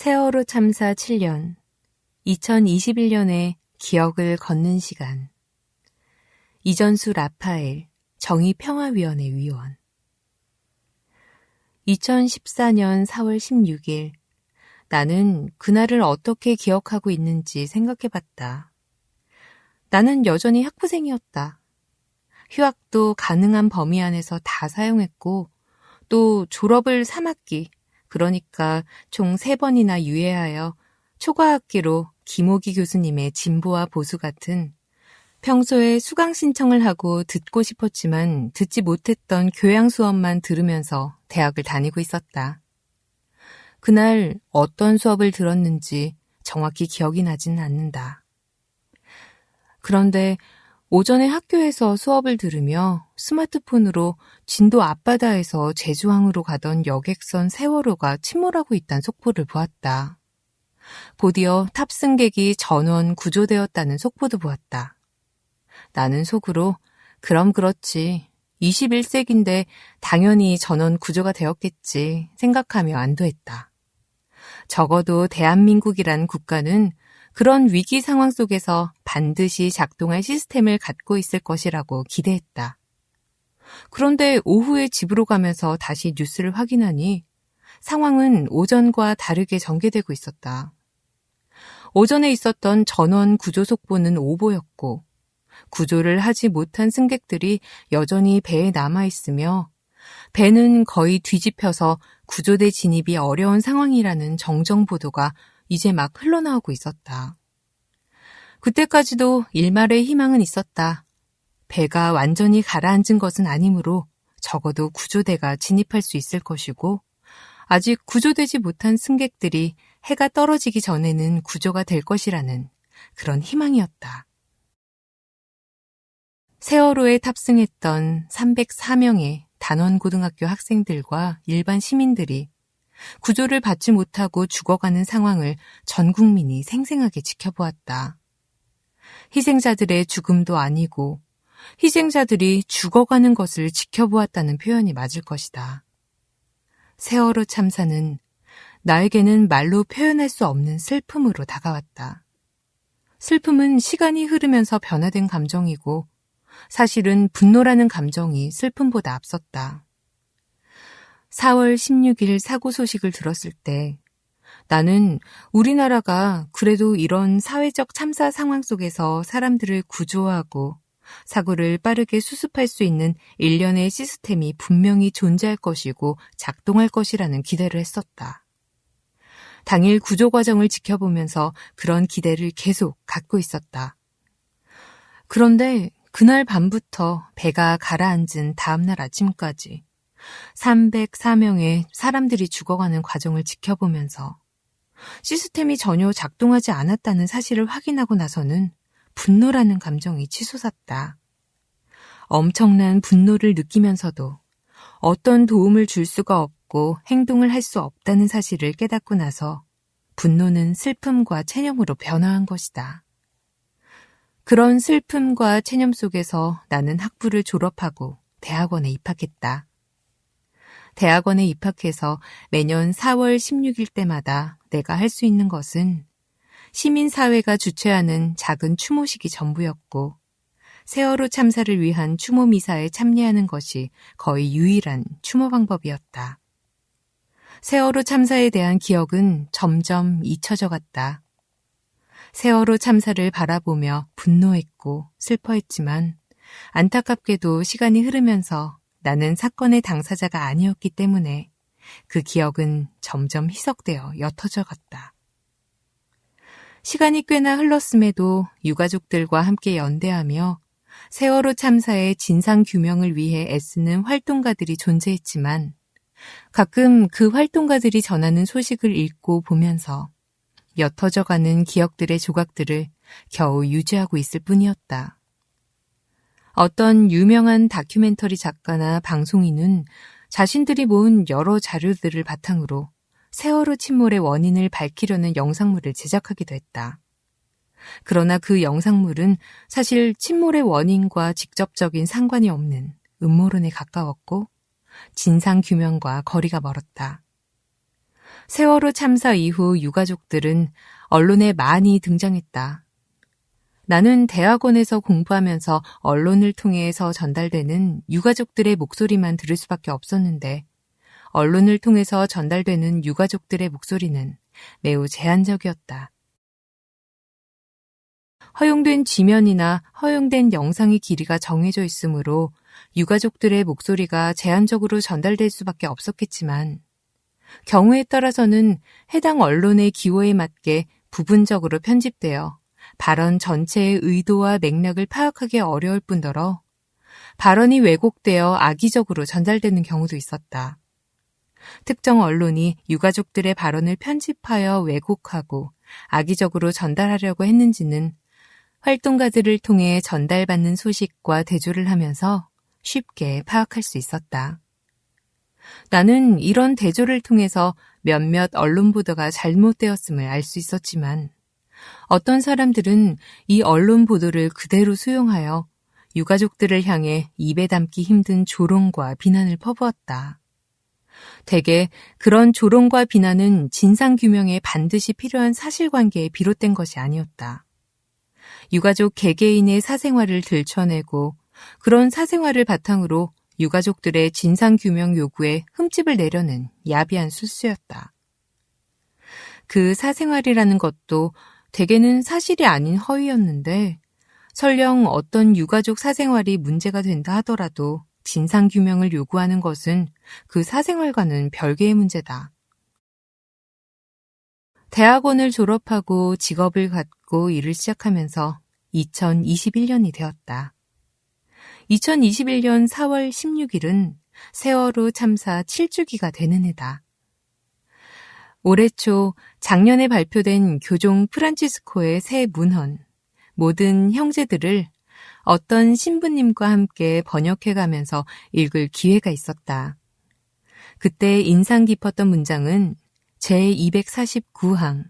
세월호 참사 7년, 2021년에 기억을 걷는 시간. 이전수 라파엘, 정의평화위원회 위원. 2014년 4월 16일, 나는 그날을 어떻게 기억하고 있는지 생각해 봤다. 나는 여전히 학부생이었다. 휴학도 가능한 범위 안에서 다 사용했고, 또 졸업을 3학기, 그러니까 총 3번이나 유예하여 초과학기로 김호기 교수님의 진보와 보수 같은 평소에 수강 신청을 하고 듣고 싶었지만 듣지 못했던 교양 수업만 들으면서 대학을 다니고 있었다. 그날 어떤 수업을 들었는지 정확히 기억이 나지는 않는다. 그런데 오전에 학교에서 수업을 들으며 스마트폰으로 진도 앞바다에서 제주항으로 가던 여객선 세월호가 침몰하고 있다는 속보를 보았다. 곧이어 탑승객이 전원 구조되었다는 속보도 보았다. 나는 속으로 그럼 그렇지. 21세기인데 당연히 전원 구조가 되었겠지 생각하며 안도했다. 적어도 대한민국이란 국가는 그런 위기 상황 속에서 반드시 작동할 시스템을 갖고 있을 것이라고 기대했다. 그런데 오후에 집으로 가면서 다시 뉴스를 확인하니 상황은 오전과 다르게 전개되고 있었다. 오전에 있었던 전원 구조 속보는 오보였고 구조를 하지 못한 승객들이 여전히 배에 남아 있으며 배는 거의 뒤집혀서 구조대 진입이 어려운 상황이라는 정정 보도가 이제 막 흘러나오고 있었다. 그때까지도 일말의 희망은 있었다. 배가 완전히 가라앉은 것은 아니므로 적어도 구조대가 진입할 수 있을 것이고 아직 구조되지 못한 승객들이 해가 떨어지기 전에는 구조가 될 것이라는 그런 희망이었다. 세월호에 탑승했던 304명의 단원고등학교 학생들과 일반 시민들이 구조를 받지 못하고 죽어가는 상황을 전 국민이 생생하게 지켜보았다. 희생자들의 죽음도 아니고 희생자들이 죽어가는 것을 지켜보았다는 표현이 맞을 것이다. 세월호 참사는 나에게는 말로 표현할 수 없는 슬픔으로 다가왔다. 슬픔은 시간이 흐르면서 변화된 감정이고 사실은 분노라는 감정이 슬픔보다 앞섰다. 4월 16일 사고 소식을 들었을 때 나는 우리나라가 그래도 이런 사회적 참사 상황 속에서 사람들을 구조하고 사고를 빠르게 수습할 수 있는 일련의 시스템이 분명히 존재할 것이고 작동할 것이라는 기대를 했었다. 당일 구조 과정을 지켜보면서 그런 기대를 계속 갖고 있었다. 그런데 그날 밤부터 배가 가라앉은 다음날 아침까지 304명의 사람들이 죽어가는 과정을 지켜보면서 시스템이 전혀 작동하지 않았다는 사실을 확인하고 나서는 분노라는 감정이 치솟았다. 엄청난 분노를 느끼면서도 어떤 도움을 줄 수가 없고 행동을 할 수 없다는 사실을 깨닫고 나서 분노는 슬픔과 체념으로 변화한 것이다. 그런 슬픔과 체념 속에서 나는 학부를 졸업하고 대학원에 입학했다. 대학원에 입학해서 매년 4월 16일 때마다 내가 할 수 있는 것은 시민사회가 주최하는 작은 추모식이 전부였고 세월호 참사를 위한 추모 미사에 참여하는 것이 거의 유일한 추모 방법이었다. 세월호 참사에 대한 기억은 점점 잊혀져 갔다. 세월호 참사를 바라보며 분노했고 슬퍼했지만 안타깝게도 시간이 흐르면서 나는 사건의 당사자가 아니었기 때문에 그 기억은 점점 희석되어 옅어져 갔다. 시간이 꽤나 흘렀음에도 유가족들과 함께 연대하며 세월호 참사의 진상 규명을 위해 애쓰는 활동가들이 존재했지만 가끔 그 활동가들이 전하는 소식을 읽고 보면서 옅어져 가는 기억들의 조각들을 겨우 유지하고 있을 뿐이었다. 어떤 유명한 다큐멘터리 작가나 방송인은 자신들이 모은 여러 자료들을 바탕으로 세월호 침몰의 원인을 밝히려는 영상물을 제작하기도 했다. 그러나 그 영상물은 사실 침몰의 원인과 직접적인 상관이 없는 음모론에 가까웠고 진상 규명과 거리가 멀었다. 세월호 참사 이후 유가족들은 언론에 많이 등장했다. 나는 대학원에서 공부하면서 언론을 통해서 전달되는 유가족들의 목소리만 들을 수밖에 없었는데, 언론을 통해서 전달되는 유가족들의 목소리는 매우 제한적이었다. 허용된 지면이나 허용된 영상의 길이가 정해져 있으므로 유가족들의 목소리가 제한적으로 전달될 수밖에 없었겠지만, 경우에 따라서는 해당 언론의 기호에 맞게 부분적으로 편집되어 발언 전체의 의도와 맥락을 파악하기 어려울 뿐더러 발언이 왜곡되어 악의적으로 전달되는 경우도 있었다. 특정 언론이 유가족들의 발언을 편집하여 왜곡하고 악의적으로 전달하려고 했는지는 활동가들을 통해 전달받는 소식과 대조를 하면서 쉽게 파악할 수 있었다. 나는 이런 대조를 통해서 몇몇 언론 보도가 잘못되었음을 알 수 있었지만 어떤 사람들은 이 언론 보도를 그대로 수용하여 유가족들을 향해 입에 담기 힘든 조롱과 비난을 퍼부었다. 대개 그런 조롱과 비난은 진상규명에 반드시 필요한 사실관계에 비롯된 것이 아니었다. 유가족 개개인의 사생활을 들춰내고 그런 사생활을 바탕으로 유가족들의 진상규명 요구에 흠집을 내려는 야비한 술수였다. 그 사생활이라는 것도 대개는 사실이 아닌 허위였는데 설령 어떤 유가족 사생활이 문제가 된다 하더라도 진상규명을 요구하는 것은 그 사생활과는 별개의 문제다. 대학원을 졸업하고 직업을 갖고 일을 시작하면서 2021년이 되었다. 2021년 4월 16일은 세월호 참사 7주기가 되는 해다. 올해 초 작년에 발표된 교종 프란치스코의 새 문헌, 모든 형제들을 어떤 신부님과 함께 번역해 가면서 읽을 기회가 있었다. 그때 인상 깊었던 문장은 제249항.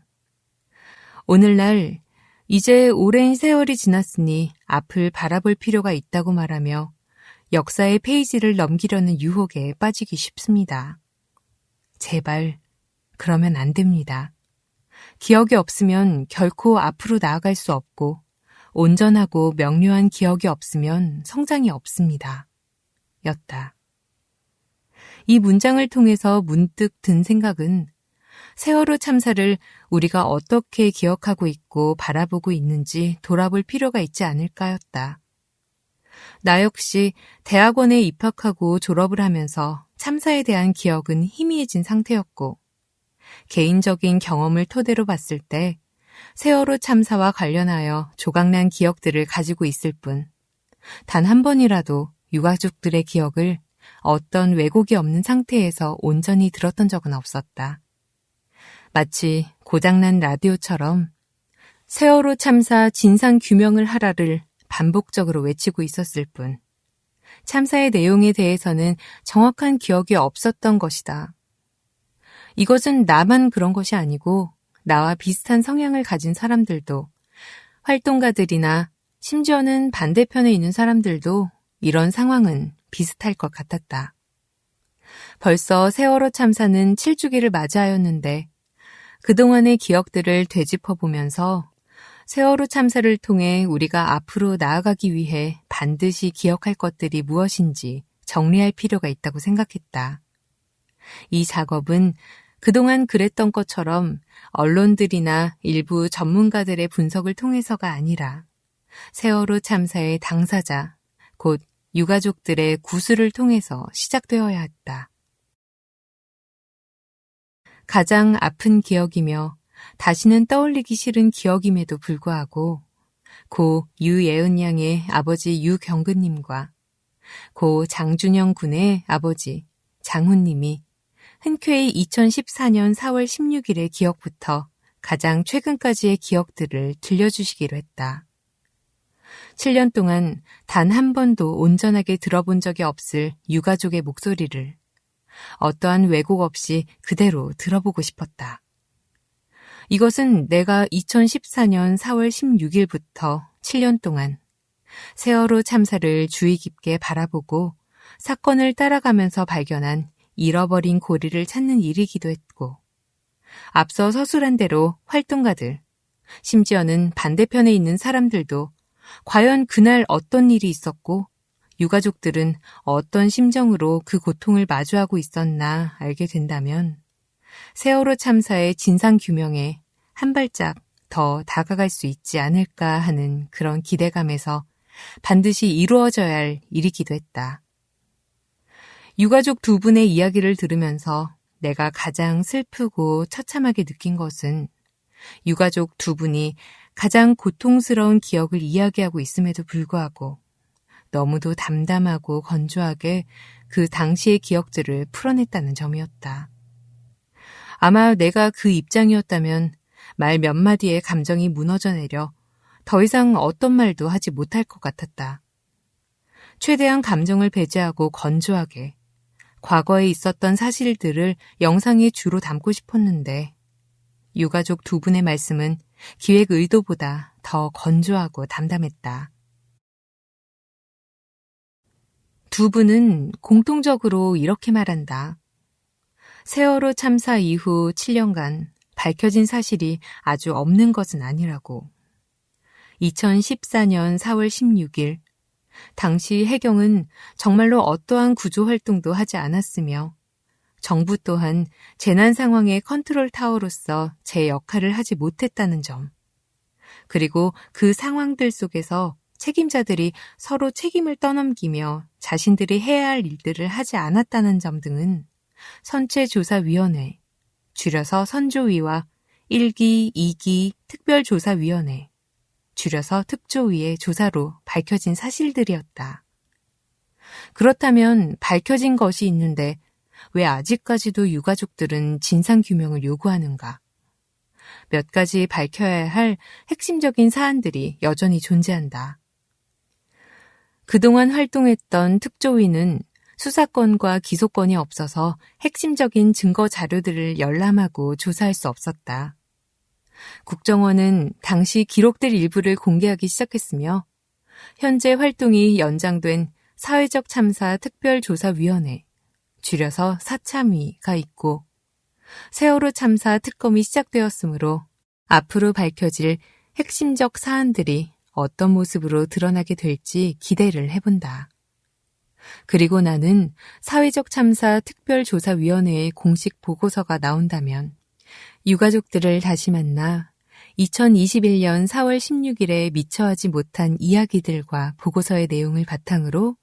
오늘날 이제 오랜 세월이 지났으니 앞을 바라볼 필요가 있다고 말하며 역사의 페이지를 넘기려는 유혹에 빠지기 쉽습니다. 제발, 그러면 안 됩니다. 기억이 없으면 결코 앞으로 나아갈 수 없고, 온전하고 명료한 기억이 없으면 성장이 없습니다. 였다. 이 문장을 통해서 문득 든 생각은 세월호 참사를 우리가 어떻게 기억하고 있고 바라보고 있는지 돌아볼 필요가 있지 않을까였다. 나 역시 대학원에 입학하고 졸업을 하면서 참사에 대한 기억은 희미해진 상태였고, 개인적인 경험을 토대로 봤을 때 세월호 참사와 관련하여 조각난 기억들을 가지고 있을 뿐, 단 한 번이라도 유가족들의 기억을 어떤 왜곡이 없는 상태에서 온전히 들었던 적은 없었다. 마치 고장난 라디오처럼 세월호 참사 진상 규명을 하라를 반복적으로 외치고 있었을 뿐 참사의 내용에 대해서는 정확한 기억이 없었던 것이다. 이것은 나만 그런 것이 아니고 나와 비슷한 성향을 가진 사람들도 활동가들이나 심지어는 반대편에 있는 사람들도 이런 상황은 비슷할 것 같았다. 벌써 세월호 참사는 7주기를 맞이하였는데 그동안의 기억들을 되짚어 보면서 세월호 참사를 통해 우리가 앞으로 나아가기 위해 반드시 기억할 것들이 무엇인지 정리할 필요가 있다고 생각했다. 이 작업은 그동안 그랬던 것처럼 언론들이나 일부 전문가들의 분석을 통해서가 아니라 세월호 참사의 당사자, 곧 유가족들의 구술을 통해서 시작되어야 했다. 가장 아픈 기억이며 다시는 떠올리기 싫은 기억임에도 불구하고 고 유예은 양의 아버지 유경근님과 고 장준영 군의 아버지 장훈님이 흔쾌히 2014년 4월 16일의 기억부터 가장 최근까지의 기억들을 들려주시기로 했다. 7년 동안 단 한 번도 온전하게 들어본 적이 없을 유가족의 목소리를 어떠한 왜곡 없이 그대로 들어보고 싶었다. 이것은 내가 2014년 4월 16일부터 7년 동안 세월호 참사를 주의 깊게 바라보고 사건을 따라가면서 발견한 잃어버린 고리를 찾는 일이기도 했고, 앞서 서술한 대로 활동가들, 심지어는 반대편에 있는 사람들도 과연 그날 어떤 일이 있었고 유가족들은 어떤 심정으로 그 고통을 마주하고 있었나 알게 된다면 세월호 참사의 진상 규명에 한 발짝 더 다가갈 수 있지 않을까 하는 그런 기대감에서 반드시 이루어져야 할 일이기도 했다. 유가족 두 분의 이야기를 들으면서 내가 가장 슬프고 처참하게 느낀 것은 유가족 두 분이 가장 고통스러운 기억을 이야기하고 있음에도 불구하고 너무도 담담하고 건조하게 그 당시의 기억들을 풀어냈다는 점이었다. 아마 내가 그 입장이었다면 말 몇 마디에 감정이 무너져 내려 더 이상 어떤 말도 하지 못할 것 같았다. 최대한 감정을 배제하고 건조하게 과거에 있었던 사실들을 영상에 주로 담고 싶었는데 유가족 두 분의 말씀은 기획 의도보다 더 건조하고 담담했다. 두 분은 공통적으로 이렇게 말한다. 세월호 참사 이후 7년간 밝혀진 사실이 아주 없는 것은 아니라고. 2014년 4월 16일, 당시 해경은 정말로 어떠한 구조 활동도 하지 않았으며, 정부 또한 재난 상황의 컨트롤 타워로서 제 역할을 하지 못했다는 점. 그리고 그 상황들 속에서 책임자들이 서로 책임을 떠넘기며 자신들이 해야 할 일들을 하지 않았다는 점 등은 선체조사위원회, 줄여서 선조위와 1기, 2기 특별조사위원회, 줄여서 특조위의 조사로 밝혀진 사실들이었다. 그렇다면 밝혀진 것이 있는데 왜 아직까지도 유가족들은 진상규명을 요구하는가? 몇 가지 밝혀야 할 핵심적인 사안들이 여전히 존재한다. 그동안 활동했던 특조위는 수사권과 기소권이 없어서 핵심적인 증거 자료들을 열람하고 조사할 수 없었다. 국정원은 당시 기록들 일부를 공개하기 시작했으며 현재 활동이 연장된 사회적 참사 특별조사위원회, 줄여서 사참위가 있고 세월호 참사 특검이 시작되었으므로 앞으로 밝혀질 핵심적 사안들이 어떤 모습으로 드러나게 될지 기대를 해본다. 그리고 나는 사회적 참사 특별조사위원회의 공식 보고서가 나온다면 유가족들을 다시 만나 2021년 4월 16일에 미처 하지 못한 이야기들과 보고서의 내용을 바탕으로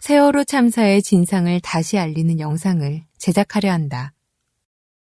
세월호 참사의 진상을 다시 알리는 영상을 제작하려 한다.